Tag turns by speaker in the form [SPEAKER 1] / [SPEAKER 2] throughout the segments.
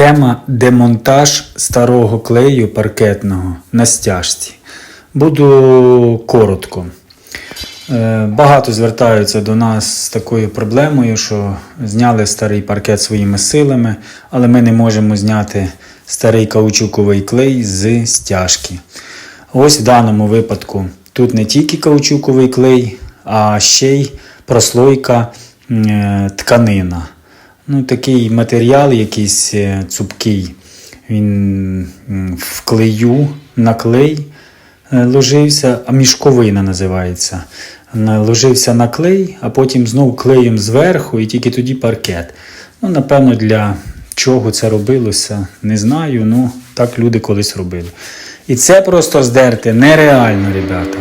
[SPEAKER 1] Тема демонтаж старого клею паркетного на стяжці. Буду коротко. Е, Багато звертаються до нас з такою проблемою, що зняли старий паркет своїми силами, але ми не можемо зняти старий каучуковий клей з стяжки. Ось в даному випадку тут не тільки каучуковий клей, а ще й прослойка е, тканина. Ну, такий матеріал якийсь е, цупкий. Він в клею на клей е, ложився, а мішковина називається. Ложився на клей, а потім знову клеєм зверху і тільки тоді паркет. Ну, напевно, для чого це робилося, не знаю. Ну, так люди колись робили. І це просто здерти нереально, ребята.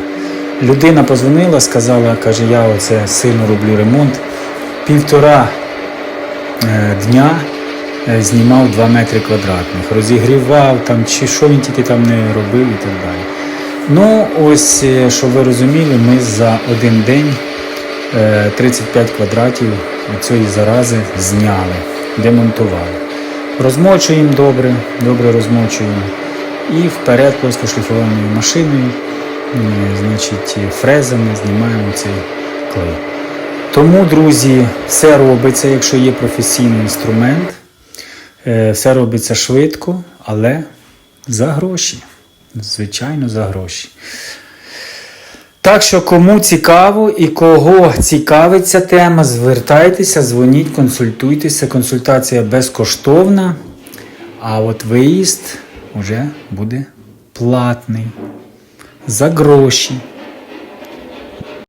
[SPEAKER 1] Людина позвонила, сказала, каже, я оце сильно роблю ремонт. Півтора дня е, знімав 2 метри квадратних, розігрівав там, чи що він тільки там не робив і так далі. Ну, ось, е, щоб ви розуміли, ми за один день е, 35 квадратів цієї зарази зняли, демонтували. Розмочуємо добре, добре розмочуємо. І вперед плоскошліфованою машиною, е, значить, фрезами знімаємо цей клей. Тому, друзі, все робиться, якщо є професійний інструмент. Е, Все робиться швидко, але за гроші. Звичайно, за гроші. Так що, кому цікаво і кого цікавить ця тема, звертайтеся, дзвоніть, консультуйтеся. Консультація безкоштовна, а от виїзд вже буде платний. За гроші.